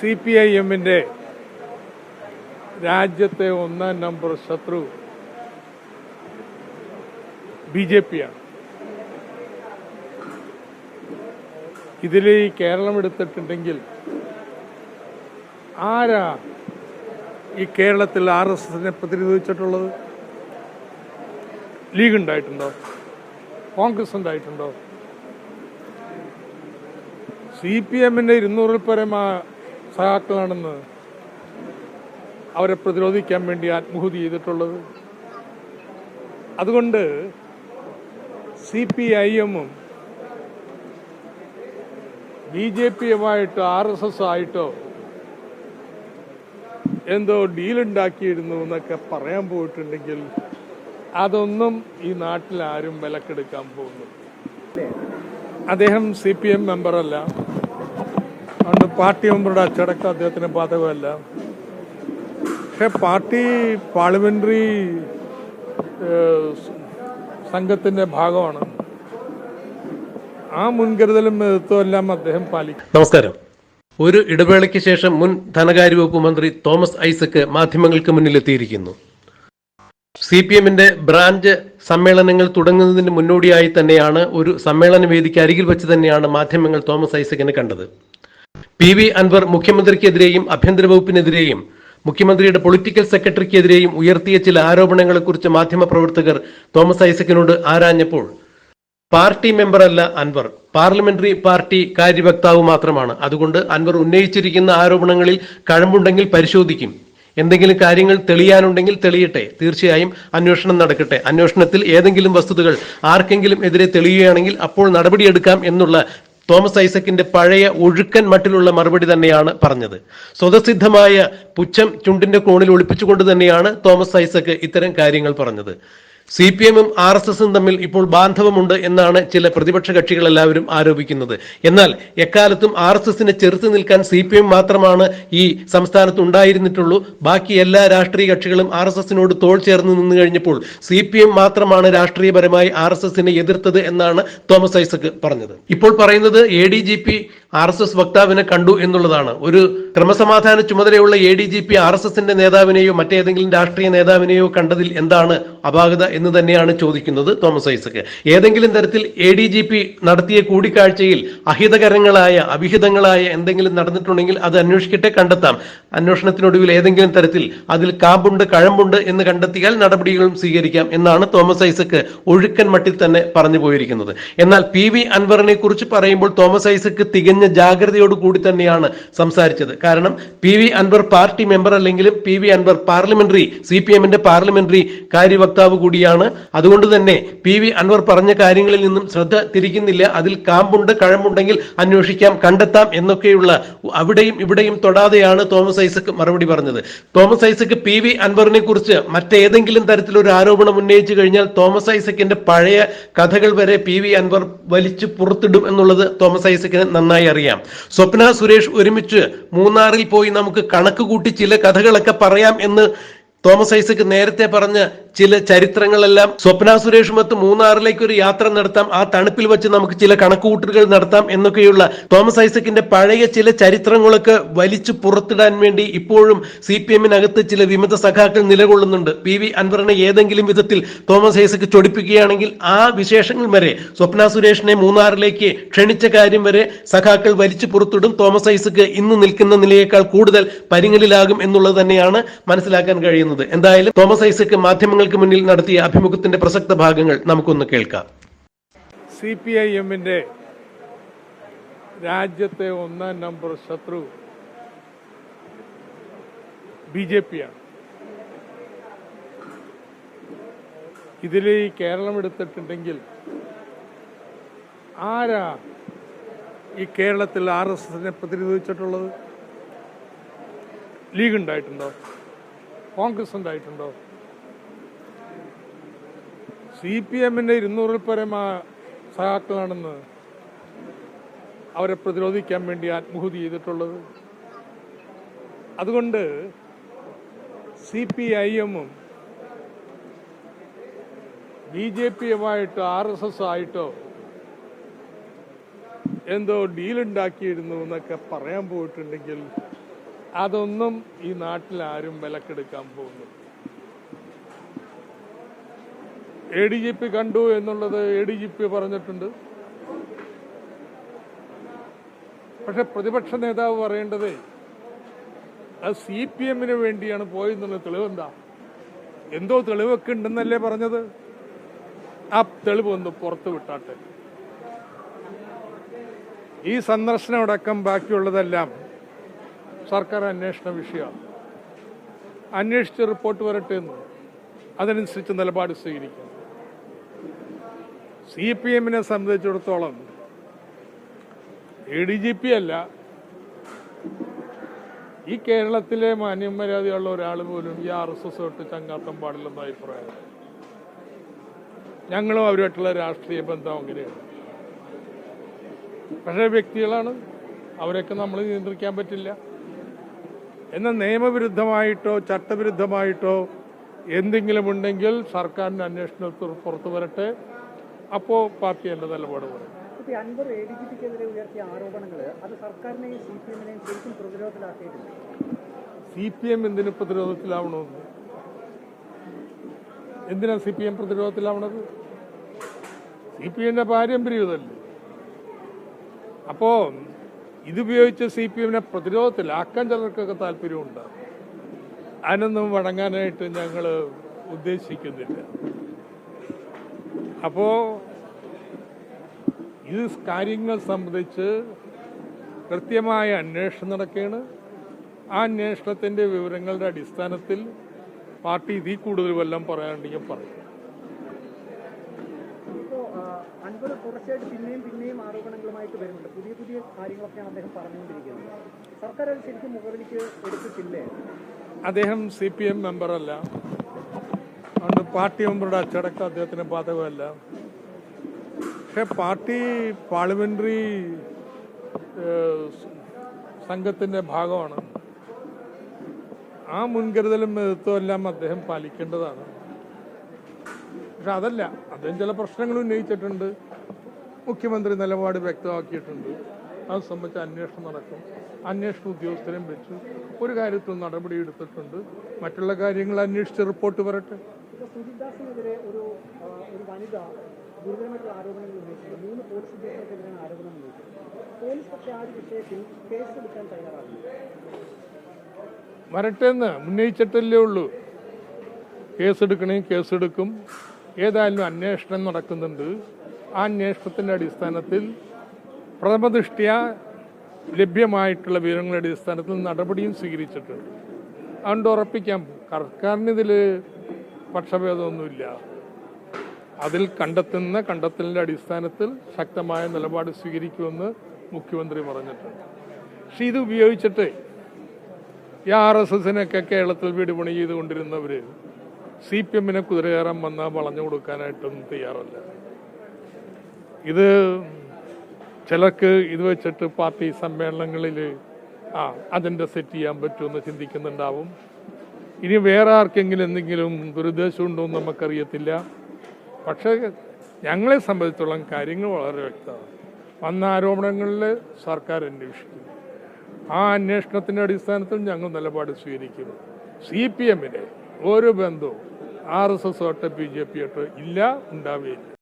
C P I എമ്മിന്റെ രാജ്യത്തെ ഒന്നാം നമ്പർ ശത്രു ബി ജെ പിയാണ്. ഇതിൽ കേരളം എടുത്തിട്ടുണ്ടെങ്കിൽ ആരാ ഈ കേരളത്തിൽ ആർ എസ് എസിനെ പ്രതിരോധിച്ചിട്ടുള്ളത്? ലീഗ് ഉണ്ടായിട്ടുണ്ടോ? കോൺഗ്രസ് ഉണ്ടായിട്ടുണ്ടോ? സി പി എമ്മിന്റെ ഇരുന്നൂറിൽ പരം ആ സഹാക്കളാണെന്ന് അവരെ പ്രതിരോധിക്കാൻ വേണ്ടി ആത്മഹൂതി ചെയ്തിട്ടുള്ളത്. അതുകൊണ്ട് സി പി ഐ എമ്മും ബി ജെ പിയുമായിട്ടോ ആർ എസ് എസ് ആയിട്ടോ എന്തോ ഡീലുണ്ടാക്കിയിരുന്നു എന്നൊക്കെ പറയാൻ പോയിട്ടുണ്ടെങ്കിൽ അതൊന്നും ഈ നാട്ടിൽ ആരും വിലക്കെടുക്കാൻ പോകുന്നു അദ്ദേഹം സി പി എം മെമ്പറല്ല. അതുകൊണ്ട് പാർട്ടി മെമ്പറുടെ അച്ചടക്കം അദ്ദേഹത്തിന് ബാധകമല്ല. പക്ഷെ പാർട്ടി പാർലമെന്ററി സംഘത്തിന്റെ ഭാഗമാണ്. ആ മുൻകരുതലും എല്ലാം അദ്ദേഹം പാലിക്കും. നമസ്കാരം. ഒരു ഇടവേളയ്ക്ക് ശേഷം മുൻ ധനകാര്യ വകുപ്പ് മന്ത്രി തോമസ് ഐസക് മാധ്യമങ്ങൾക്ക് മുന്നിലെത്തിയിരിക്കുന്നു സി പി എമ്മിന്റെ ബ്രാഞ്ച് സമ്മേളനങ്ങൾ തുടങ്ങുന്നതിന് മുന്നോടിയായി തന്നെയാണ് ഒരു സമ്മേളന വേദിക്ക് അരികിൽ വെച്ച് തന്നെയാണ് മാധ്യമങ്ങൾ തോമസ് ഐസക്കിനെ കണ്ടത്. പി വി അൻവർ മുഖ്യമന്ത്രിക്കെതിരെയും ആഭ്യന്തര വകുപ്പിനെതിരെയും മുഖ്യമന്ത്രിയുടെ പൊളിറ്റിക്കൽ സെക്രട്ടറിക്കെതിരെയും ഉയർത്തിയ ചില ആരോപണങ്ങളെക്കുറിച്ച് മാധ്യമപ്രവർത്തകർ തോമസ് ഐസക്കിനോട് ആരാഞ്ഞപ്പോൾ പാർട്ടി മെമ്പറല്ല അൻവർ. പാർലമെന്ററി പാർട്ടി കാര്യവക്താവ് മാത്രമാണ്. അതുകൊണ്ട് അൻവർ ഉന്നയിച്ചിരിക്കുന്ന ആരോപണങ്ങളിൽ കഴമ്പുണ്ടെങ്കിൽ പരിശോധിക്കും. എന്തെങ്കിലും കാര്യങ്ങൾ തെളിയാനുണ്ടെങ്കിൽ തെളിയട്ടെ. തീർച്ചയായും അന്വേഷണം നടക്കട്ടെ. അന്വേഷണത്തിൽ ഏതെങ്കിലും വസ്തുതകൾ ആർക്കെങ്കിലും എതിരെ തെളിയുകയാണെങ്കിൽ അപ്പോൾ നടപടിയെടുക്കാം എന്നുള്ള തോമസ് ഐസക്കിന്റെ പഴയ ഒഴുക്കൻ മട്ടിലുള്ള മറുപടി തന്നെയാണ് പറഞ്ഞത്. സ്വതസിദ്ധമായ പുച്ഛം ചുണ്ടിന്റെ കോണിൽ ഒളിപ്പിച്ചുകൊണ്ട് തന്നെയാണ് തോമസ് ഐസക്ക് ഇത്തരം കാര്യങ്ങൾ പറഞ്ഞത്. സി പി എമ്മും ആർ എസ് എസും തമ്മിൽ ഇപ്പോൾ ബാന്ധവമുണ്ട് എന്നാണ് ചില പ്രതിപക്ഷ കക്ഷികൾ എല്ലാവരും ആരോപിക്കുന്നത്. എന്നാൽ എക്കാലത്തും ആർ എസ് എസിനെ ചെറുത്ത് നിൽക്കാൻ സി പി എം മാത്രമാണ് ഈ സംസ്ഥാനത്ത് ഉണ്ടായിരുന്നിട്ടുള്ളൂ. ബാക്കി എല്ലാ രാഷ്ട്രീയ കക്ഷികളും ആർ എസ് എസിനോട് തോൾ ചേർന്ന് നിന്ന് കഴിഞ്ഞപ്പോൾ സി പി എം മാത്രമാണ് രാഷ്ട്രീയപരമായി ആർ എസ് എസിനെ എതിർത്തത് എന്നാണ് തോമസ് ഐസക് പറഞ്ഞത്. ഇപ്പോൾ പറയുന്നത് A D G P R S S വക്താവിനെ കണ്ടു എന്നുള്ളതാണ്. ഒരു ക്രമസമാധാന ചുമതലയുള്ള A D G P R S എസിന്റെ നേതാവിനെയോ മറ്റേതെങ്കിലും രാഷ്ട്രീയ നേതാവിനെയോ കണ്ടതിൽ എന്താണ് അപാകത എന്ന് തന്നെയാണ് ചോദിക്കുന്നത് തോമസ് ഐസക്. ഏതെങ്കിലും തരത്തിൽ എ ഡി ജി പി നടത്തിയ കൂടിക്കാഴ്ചയിൽ അഹിതകരങ്ങളായ അവിഹിതങ്ങളായ എന്തെങ്കിലും നടന്നിട്ടുണ്ടെങ്കിൽ അത് അന്വേഷിക്കട്ടെ കണ്ടെത്താം. അന്വേഷണത്തിനൊടുവിൽ ഏതെങ്കിലും തരത്തിൽ അതിൽ കാമ്പുണ്ട് കഴമ്പുണ്ട് എന്ന് കണ്ടെത്തിയാൽ നടപടികളും സ്വീകരിക്കാം എന്നാണ് തോമസ് ഐസക് ഒഴുക്കൻ മട്ടിൽ തന്നെ പറഞ്ഞു പോയിരിക്കുന്നത്. എന്നാൽ പി വി അൻവറിനെ കുറിച്ച് പറയുമ്പോൾ തോമസ് ഐസക് തികഞ്ഞ ജാഗ്രതയോട് കൂടി തന്നെയാണ് സംസാരിച്ചത്. കാരണം P V Anwar party member അല്ലെങ്കിലും P V Anwar parliamentary C P എമ്മിന്റെ പാർലമെന്ററി കാര്യവക്താവ് കൂടിയാണ്. അതുകൊണ്ട് തന്നെ പി വി അൻവർ പറഞ്ഞ കാര്യങ്ങളിൽ നിന്നും ശ്രദ്ധ തിരിക്കുന്നില്ല. അതിൽ കാമ്പുണ്ട് കഴമ്പുണ്ടെങ്കിൽ അന്വേഷിക്കാം കണ്ടെത്താം എന്നൊക്കെയുള്ള അവിടെയും ഇവിടെയും തൊടാതെയാണ് തോമസ് ഐസക് മറുപടി പറഞ്ഞത്. തോമസ് ഐസക് പി വി അൻവറിനെ കുറിച്ച് മറ്റേതെങ്കിലും തരത്തിലൊരു ആരോപണം ഉന്നയിച്ചു കഴിഞ്ഞാൽ തോമസ് ഐസക്കിന്റെ പഴയ കഥകൾ വരെ പി വി അൻവർ വലിച്ചു പുറത്തിടും എന്നുള്ളത് തോമസ് ഐസക്കിന് നന്നായി അറിയാം. സ്വപ്ന സുരേഷ് ഒരുമിച്ച് മൂന്നാറിൽ പോയി നമുക്ക് കണക്ക് കൂട്ടി ചില കഥകളൊക്കെ പറയാം എന്ന് തോമസ് ഐസക് നേരത്തെ പറഞ്ഞ ചില ചരിത്രങ്ങളെല്ലാം സ്വപ്ന സുരേഷുമത്ത് മൂന്നാറിലേക്ക് ഒരു യാത്ര നടത്താം. ആ തണുപ്പിൽ വെച്ച് നമുക്ക് ചില കണക്കുകൂട്ടലുകൾ നടത്താം എന്നൊക്കെയുള്ള തോമസ് ഐസക്കിന്റെ പഴയ ചില ചരിത്രങ്ങളൊക്കെ വലിച്ചു പുറത്തിടാൻ വേണ്ടി ഇപ്പോഴും സി പി എമ്മിനകത്ത് ചില വിമത സഖാക്കൾ നിലകൊള്ളുന്നുണ്ട്. പി വി അൻവറിനെ ഏതെങ്കിലും വിധത്തിൽ തോമസ് ഐസക്ക് ചൊടിപ്പിക്കുകയാണെങ്കിൽ ആ വിശേഷങ്ങൾ വരെ സ്വപ്ന സുരേഷിനെ മൂന്നാറിലേക്ക് ക്ഷണിച്ച കാര്യം വരെ സഖാക്കൾ വലിച്ചു പുറത്തിടും. തോമസ് ഐസക്ക് ഇന്ന് നിൽക്കുന്ന നിലയേക്കാൾ കൂടുതൽ പരിങ്ങലിലാകും എന്നുള്ളത് തന്നെയാണ് മനസ്സിലാക്കാൻ കഴിയുന്നത്. എന്തായാലും തോമസ് ഐസക് മാധ്യമങ്ങൾക്ക് മുന്നിൽ നടത്തിയ അഭിമുഖത്തിന്റെ പ്രസക്ത ഭാഗങ്ങൾ നമുക്കൊന്ന് കേൾക്കാം. സി പി ഐ എമ്മിന്റെ രാജ്യത്തെ ഒന്നാം നമ്പർ ശത്രു ബി ജെ പിയാണ്. ഇതിൽ കേരളം എടുത്തിട്ടുണ്ടെങ്കിൽ ആരാ ഈ കേരളത്തിൽ ആർ എസ് എസിനെ പ്രതിരോധിച്ചിട്ടുള്ളത്? ലീഗ് ഉണ്ടായിട്ടുണ്ടോ? കോൺഗ്രസ് ഉണ്ടായിട്ടുണ്ടോ? സി പി എമ്മിന്റെ ഇരുന്നൂറിൽ പരം സഹാക്കളാണെന്ന് അവരെ പ്രതിരോധിക്കാൻ വേണ്ടി ആത്മഹുതി ചെയ്തിട്ടുള്ളത്. അതുകൊണ്ട് സി പി ഐ എമ്മും ബി ജെ പിയുമായിട്ടോ ആർ എസ് എസ് ആയിട്ടോ എന്തോ ഡീലുണ്ടാക്കിയിരുന്നു എന്നൊക്കെ പറയാൻ പോയിട്ടുണ്ടെങ്കിൽ അതൊന്നും ഈ നാട്ടിൽ ആരും വിലക്കെടുക്കാൻ പോകുന്നു എ ഡി ജി പി കണ്ടു എന്നുള്ളത് എ ഡി ജി പി പറഞ്ഞിട്ടുണ്ട്. പക്ഷെ പ്രതിപക്ഷ നേതാവ് പറയേണ്ടത് അത് സി പി എമ്മിന് വേണ്ടിയാണ് പോയെന്നുള്ള തെളിവെന്താ? എന്തോ തെളിവൊക്കെ ഉണ്ടെന്നല്ലേ പറഞ്ഞത്? ആ തെളിവ് ഒന്ന് പുറത്തു വിട്ടാട്ടെ. ഈ സന്ദർശനം അടക്കം ബാക്കിയുള്ളതെല്ലാം സർക്കാർ അന്വേഷണ വിഷയമാണ്. അന്വേഷിച്ച് റിപ്പോർട്ട് വരട്ടെ എന്ന് അതനുസരിച്ച് നിലപാട് സ്വീകരിക്കും സി പി എമ്മിനെ സംബന്ധിച്ചിടത്തോളം എ ഡി ജി പി അല്ല. ഈ കേരളത്തിലെ മാന്യമര്യാദയുള്ള ഒരാൾ പോലും ഈ ആർ എസ് എസ് തൊട്ട് ചങ്ങാത്തം പാടില്ലെന്ന അഭിപ്രായം. ഞങ്ങളും അവരുമായിട്ടുള്ള രാഷ്ട്രീയ ബന്ധം അങ്ങനെയാണ്. പക്ഷേ വ്യക്തികളാണ്. അവരൊക്കെ നമ്മൾ നിയന്ത്രിക്കാൻ പറ്റില്ല. എന്ന നിയമവിരുദ്ധമായിട്ടോ ചട്ടവിരുദ്ധമായിട്ടോ എന്തെങ്കിലും ഉണ്ടെങ്കിൽ സർക്കാരിന്റെ അന്വേഷണത്തിൽ പുറത്തു വരട്ടെ. അപ്പോൾ പാർട്ടി എന്റെ നിലപാട് പറയും. ഈ അൻവർ എ ഡി ജി പിക്കെതിരെ ഉയർത്തിയ ആരോപണങ്ങൾ അത് സർക്കാരിനെയും സി പി എമ്മിനെയും ശരിക്കും പ്രതിരോധത്തിലാക്കിയിട്ടുണ്ട് സി പി എം എന്തിന് പ്രതിരോധത്തിലാവണമെന്ന്? എന്തിനാ സി പി എം പ്രതിരോധത്തിലാവണത്? സി പി എമ്മിന്റെ പാരമ്പര്യം ഇതല്ലേ. അപ്പോ ഇതുപയോഗിച്ച് സി പി എമ്മിനെ പ്രതിരോധത്തിലാക്കാൻ ചിലർക്കൊക്കെ താല്പര്യമുണ്ട്. അതിനൊന്നും വഴങ്ങാനായിട്ട് ഞങ്ങൾ ഉദ്ദേശിക്കുന്നില്ല. അപ്പോ ഈ കാര്യങ്ങൾ സംബന്ധിച്ച് കൃത്യമായ അന്വേഷണം നടക്കുകയാണ് ആ അന്വേഷണത്തിന്റെ വിവരങ്ങളുടെ അടിസ്ഥാനത്തിൽ പാർട്ടി ഇതിൽ കൂടുതൽ വല്ലതും പറയാനുണ്ടെങ്കിൽ പറയും. ഇപ്പോൾ അൻവർ തുടർച്ചയായിട്ട് പിന്നെയും പിന്നെയും ആരോപണങ്ങളുമായിട്ട് വരുന്നുണ്ട്. പുതിയ പുതിയ കാര്യങ്ങളൊക്കെയാണ് അദ്ദേഹം പറഞ്ഞുകൊണ്ടിരിക്കുന്നത്. സർക്കാർ അത് ശരിക്കും മുകളിലേക്ക് എടുത്തിട്ടില്ലേ? അദ്ദേഹം സി പി എം മെമ്പറല്ല. അതുകൊണ്ട് പാർട്ടി മെമ്പറുടെ അച്ചടക്കം അദ്ദേഹത്തിന് ബാധകമല്ല. പക്ഷെ പാർട്ടി പാർലമെന്ററി സംഘത്തിന്റെ ഭാഗമാണ്. ആ മുൻകരുതലും നേതൃത്വം എല്ലാം അദ്ദേഹം പാലിക്കേണ്ടതാണ്. പക്ഷെ അതല്ല അദ്ദേഹം ചില പ്രശ്നങ്ങൾ ഉന്നയിച്ചിട്ടുണ്ട്. മുഖ്യമന്ത്രി നിലപാട് വ്യക്തമാക്കിയിട്ടുണ്ട്. അത് സംബന്ധിച്ച് അന്വേഷണം നടക്കും. അന്വേഷണ ഉദ്യോഗസ്ഥരെയും വെച്ചു ഒരു കാര്യത്തിൽ നടപടി എടുത്തിട്ടുണ്ട് മറ്റുള്ള കാര്യങ്ങൾ അന്വേഷിച്ച് റിപ്പോർട്ട് വരട്ടെ. ഇപ്പോൾ സുജിത്ദാസിനെതിരെ ഒരു ഒരു വനിത ഗുരുതരമായിട്ടുള്ള ആരോപണങ്ങൾ ഉന്നയിച്ചിട്ടുണ്ട്. മൂന്ന് പോലീസ് ഉദ്യോഗസ്ഥർക്കെതിരെയാണ് ആരോപണം ഉന്നയിച്ചത് പോലീസ് പക്ഷേ ആ ഒരു വിഷയത്തിൽ കേസ് എടുക്കാൻ തയ്യാറാകുന്നു വരട്ടെ എന്ന് ഉന്നയിച്ചിട്ടല്ലേ ഉള്ളൂ. കേസെടുക്കണേ കേസെടുക്കും. ഏതായാലും അന്വേഷണം നടക്കുന്നുണ്ട്. ആ അന്വേഷണത്തിന്റെ അടിസ്ഥാനത്തിൽ പ്രഥമദൃഷ്ട്യ ലഭ്യമായിട്ടുള്ള വിവരങ്ങളുടെ അടിസ്ഥാനത്തിൽ നടപടിയും സ്വീകരിച്ചിട്ടുണ്ട്. അതുകൊണ്ട് ഉറപ്പിക്കാം. സർക്കാരിനിതിൽ പക്ഷഭേദമൊന്നുമില്ല. അതിൽ കണ്ടെത്തുന്ന കണ്ടെത്തലിന്റെ അടിസ്ഥാനത്തിൽ ശക്തമായ നിലപാട് സ്വീകരിക്കുമെന്ന് മുഖ്യമന്ത്രി പറഞ്ഞിട്ടുണ്ട്. പക്ഷെ ഇത് ഉപയോഗിച്ചിട്ട് ഈ ആർ എസ് എസിനൊക്കെ കേരളത്തിൽ വീട് പണി ചെയ്തുകൊണ്ടിരുന്നവർ സി പി എമ്മിനെ കുതിരയേറാൻ വന്നാൽ വളഞ്ഞു കൊടുക്കാനായിട്ടൊന്നും തയ്യാറല്ല. ഇത് ചിലർക്ക് ഇത് വെച്ചിട്ട് പാർട്ടി സമ്മേളനങ്ങളിൽ ആ അജണ്ട സെറ്റ് ചെയ്യാൻ പറ്റുമെന്ന് ചിന്തിക്കുന്നുണ്ടാവും. ഇനി വേറെ ആർക്കെങ്കിലും എന്തെങ്കിലും ദുരുദ്ദേശം ഉണ്ടോ എന്ന് നമുക്കറിയത്തില്ല. പക്ഷേ ഞങ്ങളെ സംബന്ധിച്ചോളം കാര്യങ്ങൾ വളരെ വ്യക്തമാണ്. വന്ന ആരോപണങ്ങളിൽ സർക്കാർ അന്വേഷിക്കും. ആ അന്വേഷണത്തിന്റെ അടിസ്ഥാനത്തിൽ ഞങ്ങൾ നിലപാട് സ്വീകരിക്കും. സി പി എമ്മിന് ഒരു ബന്ധവും ആർ എസ് എസ് തൊട്ട് ബി ജെ പി തൊട്ട് ഇല്ല ഉണ്ടാവുകയില്ല.